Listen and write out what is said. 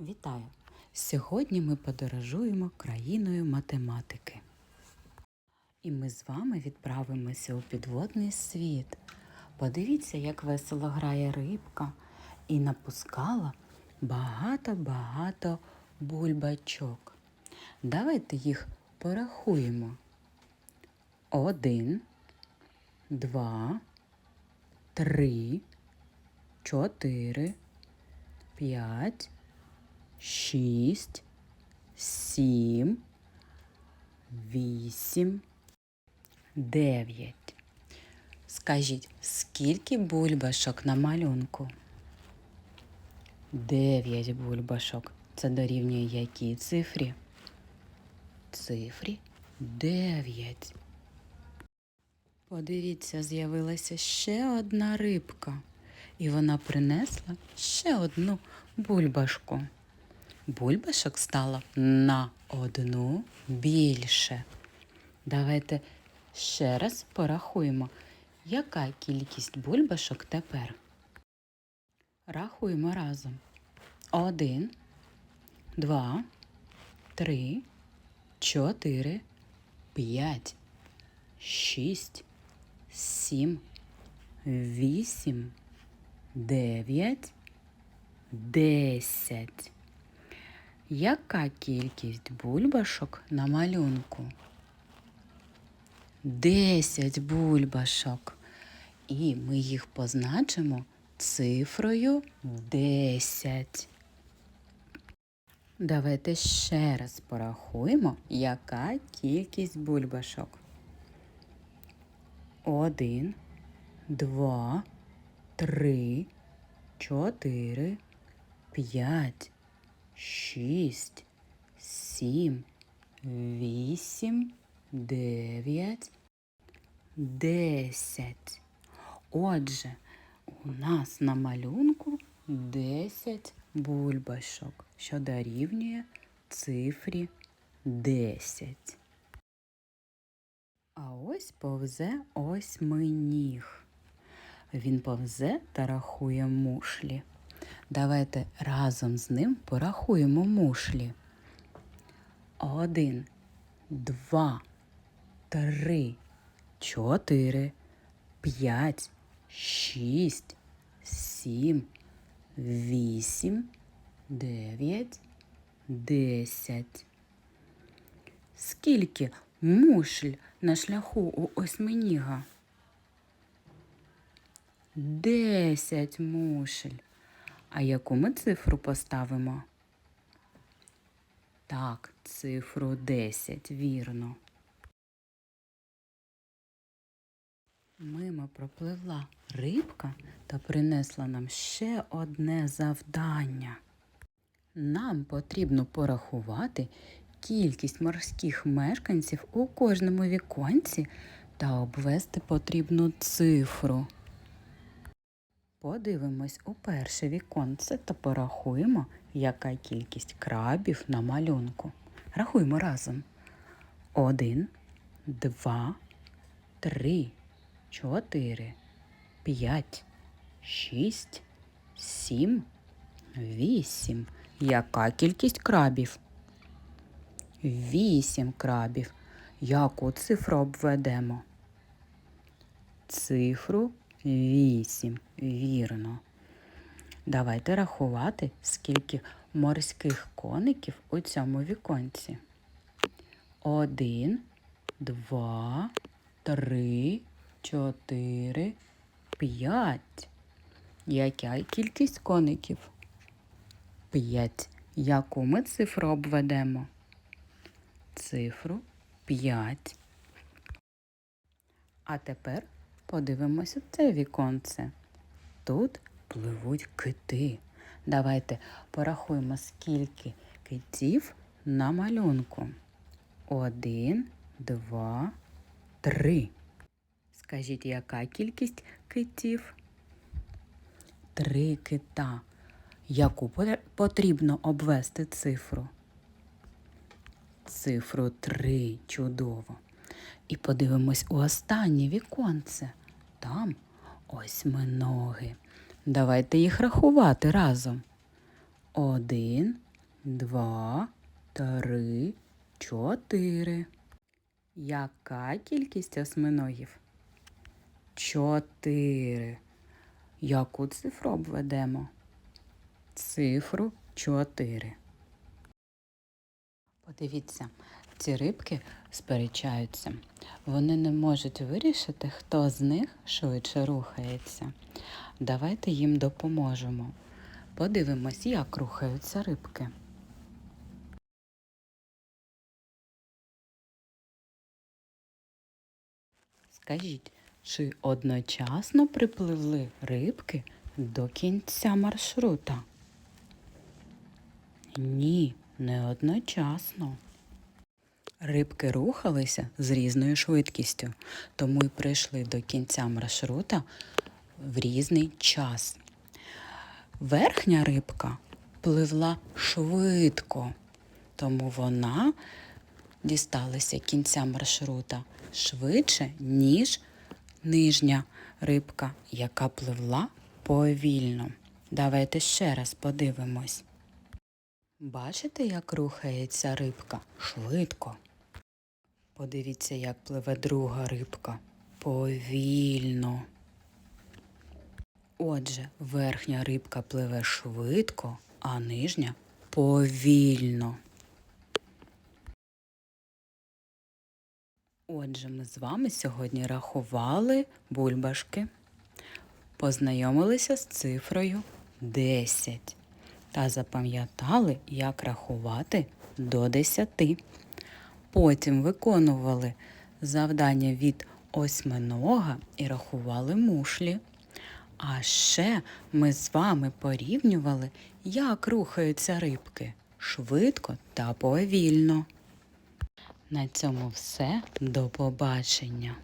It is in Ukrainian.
Вітаю! Сьогодні ми подорожуємо країною математики. І ми з вами відправимося у підводний світ. Подивіться, як весело грає рибка і напускала багато-багато бульбачок. Давайте їх порахуємо. Один, два, три, чотири, п'ять, шість, сім, вісім, дев'ять. Скажіть, скільки бульбашок на малюнку? Дев'ять бульбашок. Це дорівнює якій цифрі? Цифрі дев'ять. Подивіться, з'явилася ще одна рибка, і вона принесла ще одну бульбашку. Бульбашок стало на одну більше. Давайте ще раз порахуємо, яка кількість бульбашок тепер. Рахуємо разом. Один, два, три, чотири, п'ять, шість, сім, вісім, дев'ять, десять. Яка кількість бульбашок на малюнку? Десять бульбашок. І ми їх позначимо цифрою десять. Давайте ще раз порахуємо, яка кількість бульбашок. Один, два, три, чотири, п'ять, шість, сім, вісім, дев'ять, десять. Отже, у нас на малюнку десять бульбашок, що дорівнює цифрі десять. А ось повзе осьминіг. Він повзе та рахує мушлі. Давайте разом з ним порахуємо мушлі. Один, два, три, чотири, п'ять, шість, сім, вісім, дев'ять, десять. Скільки мушль на шляху у осьминіга? Десять мушль. А яку ми цифру поставимо? Так, цифру 10, вірно. Мимо пропливла рибка та принесла нам ще одне завдання. Нам потрібно порахувати кількість морських мешканців у кожному віконці та обвести потрібну цифру. Подивимось у перше віконце та порахуємо, яка кількість крабів на малюнку. Рахуємо разом. Один, два, три, чотири, п'ять, шість, сім, вісім. Яка кількість крабів? Вісім крабів. Яку цифру обведемо? Цифру Вісім, вірно. Давайте рахувати, скільки морських коників у цьому віконці. Один, два, три, чотири, п'ять. Яка кількість коників? П'ять. Яку ми цифру обведемо? Цифру п'ять. А тепер Подивимось у це віконце. Тут пливуть кити. Давайте порахуємо, скільки китів на малюнку. Один, два, три. Скажіть, яка кількість китів? Три кита. Яку потрібно обвести цифру? Цифру три. Чудово. І подивимось у останнє віконце. Там ось ми ноги. Давайте їх рахувати разом. Один, два, три, чотири. Яка кількість осьминогів? Чотири. Яку цифру обведемо? Цифру чотири. Подивіться, ці рибки сперечаються. Вони не можуть вирішити, хто з них швидше рухається. Давайте їм допоможемо. Подивимось, як рухаються рибки. Скажіть, чи одночасно припливли рибки до кінця маршрута? Ні, не одночасно. Рибки рухалися з різною швидкістю, тому й прийшли до кінця маршрута в різний час. Верхня рибка пливла швидко, тому вона дісталася кінця маршрута швидше, ніж нижня рибка, яка пливла повільно. Давайте ще раз подивимось. Бачите, як рухається рибка? Швидко. Подивіться, як пливе друга рибка. Повільно. Отже, верхня рибка пливе швидко, а нижня повільно. Отже, ми з вами сьогодні рахували бульбашки, познайомилися з цифрою 10 та запам'ятали, як рахувати до 10. Потім виконували завдання від осьминога і рахували мушлі. А ще ми з вами порівнювали, як рухаються рибки швидко та повільно. На цьому все. До побачення.